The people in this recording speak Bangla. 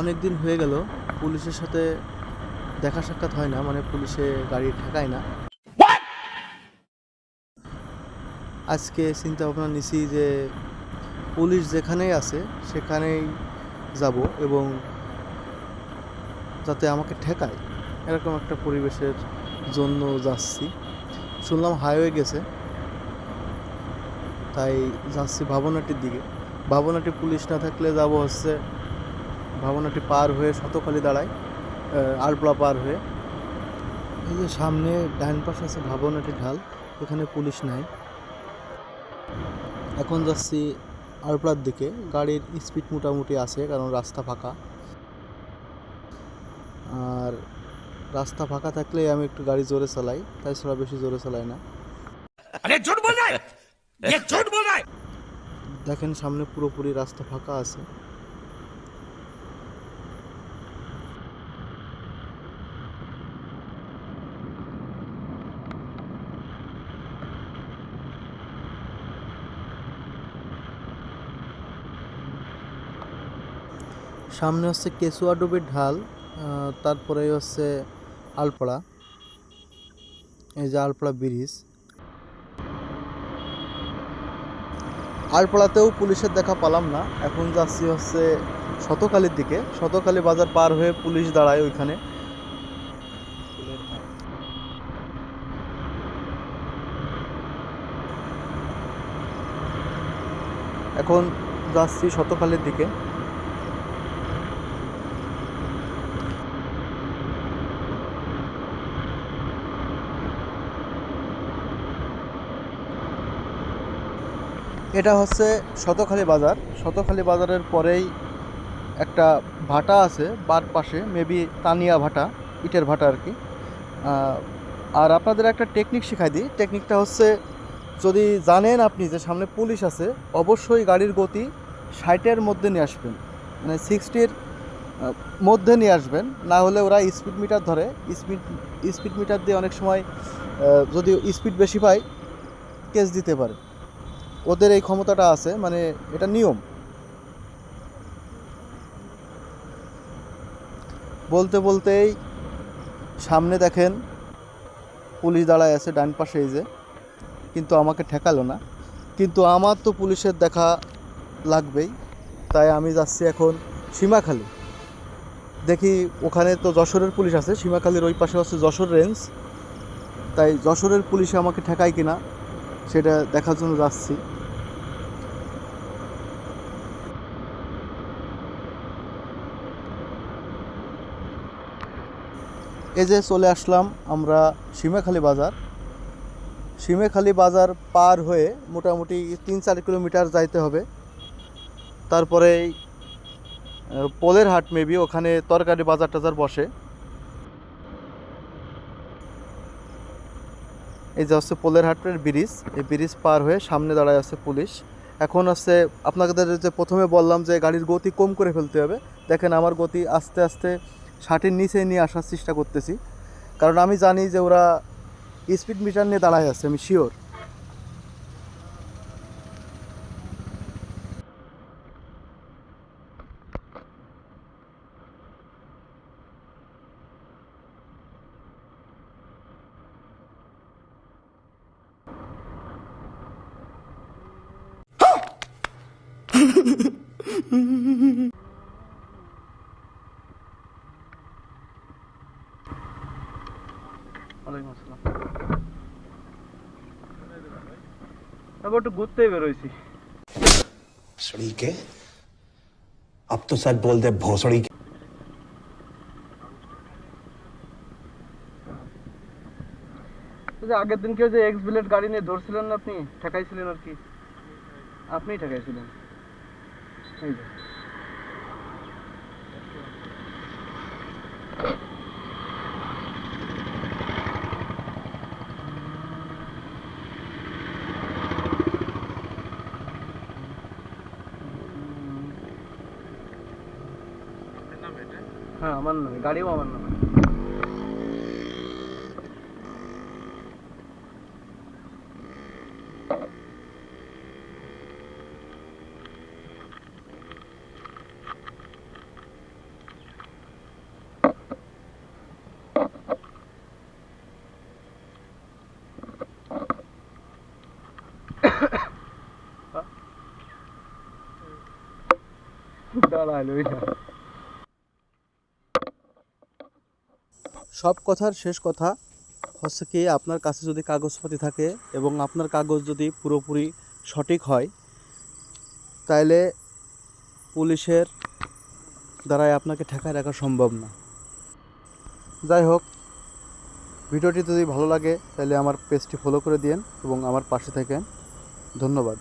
অনেক দিন হয়ে গেল পুলিশের সাথে দেখা সাক্ষাৎ হয় না মানে পুলিশে গাড়ি ঠেকায় না। আজকে চিন্তা ভাবনা নিছি যে পুলিশ যেখানেই আছে সেখানেই যাব এবং যাতে আমাকে ঠেকায়। এরকম একটা পরিবেশের জন্য যাচ্ছি। শুনলাম হাইওয়ে গেছে। তাই যাচ্ছি ভাবনাটির দিকে। ভাবনাটি পুলিশ না থাকলে যাব হচ্ছে ভাবনাটি পার হয়ে শতখালি দাঁড়ায় আলপলা পার হয়ে। এই যে সামনে ডান পাশে আছে ভাবনাটি ঢাল এখানে পুলিশ নাই। এখন যাচ্ছি আলপলার দিকে। গাড়ির স্পিড মোটামুটি আছে কারণ রাস্তা ফাঁকা। আর রাস্তা ফাঁকা থাকলে আমি একটু গাড়ি জোরে চালাই তাই ছাড়া বেশি জোরে চালাই না। দেখেন সামনে পুরোপুরি রাস্তা ফাঁকা আছে। সামনে হচ্ছে কেচুয়া ডুবির ঢাল তারপরে হচ্ছে আলপাড়া। এই যে আলপাড়া ব্রিজ। আলপাড়াতেও পুলিশের দেখা পালাম না। এখন যাচ্ছি হচ্ছে শতকালীর দিকে। শতকালী বাজার পার হয়ে পুলিশ দাঁড়ায় ওইখানে। এখন যাচ্ছি শতকালের দিকে। এটা হচ্ছে শতখালি বাজার। শতখালি বাজারের পরেই একটা ভাটা আছে, বার পাশে মেবি তানিয়া ভাটা, ইটের ভাটা আর কি আর আপনাদের একটা টেকনিক শেখাই দিই। টেকনিকটা হচ্ছে, যদি জানেন আপনি যে সামনে পুলিশ আছে, অবশ্যই গাড়ির গতি ষাটের মধ্যে নিয়ে আসবেন। মানে সিক্সটির মধ্যে নিয়ে আসবেন। না হলে ওরা স্পিড মিটার ধরে। স্পিড স্পিড মিটার দিয়ে অনেক সময় যদি স্পিড বেশি পায় কেস দিতে পারে। ওদের এই ক্ষমতাটা আছে মানে এটা নিয়ম। বলতে বলতেই সামনে দেখেন, পুলিশ দাঁড়ায় আছে ডান পাশে এই যে, কিন্তু আমাকে ঠেকালো না। কিন্তু আমার তো পুলিশের দেখা লাগবেই, তাই আমি যাচ্ছি এখন সীমাখালি। দেখি ওখানে তো যশোরের পুলিশ আছে, সীমাখালির ওই পাশে আছে যশোর রেঞ্জ। তাই যশোরের পুলিশে আমাকে ঠেকায় কিনা, সেটা দেখার জন্য যাচ্ছি। এই যে চলে আসলাম আমরা সীমাখালি বাজার। সীমাখালি বাজার পার হয়ে মোটামুটি তিন চার কিলোমিটার যাইতে হবে। তারপরে পোলের হাট মেবি ওখানে তরকারি বাজার টাজার বসে। এই যে হচ্ছে পোলের হাটের ব্রিজ, এই ব্রিজ পার হয়ে সামনে দাঁড়ায় আছে পুলিশ। এখন হচ্ছে আপনাদের যে প্রথমে বললাম যে গাড়ির গতি কম করে ফেলতে হবে। দেখেন আমার গতি আস্তে আস্তে ষাটের নিচে নিয়ে আসার চেষ্টা করতেছি। কারণ আমি জানি যে ওরা স্পিড মিটার নিয়ে দাঁড়ায় আছে, আমি শিওর ওয়ালাইকুম আসসালাম তারপর একটু ঘুরতে বেরোইছি भोसड़ी के अब तो सच बोल दे भोसड़ी के ওই যে আগের দিনকে যে এক্স বিলেট গাড়ি নিয়ে ধরছিলেন না আপনি ঠেকাইছিলেন আর কি আপনিই ঠেকাইছিলেন এই যে আমার নয় গাড়িও আমার নয় đó là সব কথার শেষ কথা হচ্ছে কি, আপনার কাছে যদি কাগজপাতি থাকে এবং আপনার কাগজ যদি পুরোপুরি সঠিক হয়, তাইলে পুলিশের দ্বারাই আপনাকে ঠেকায় রাখা সম্ভব না। যাই হোক, ভিডিওটি যদি ভালো লাগে তাহলে আমার পেজটি ফলো করে দিন এবং আমার পাশে থাকেন। ধন্যবাদ।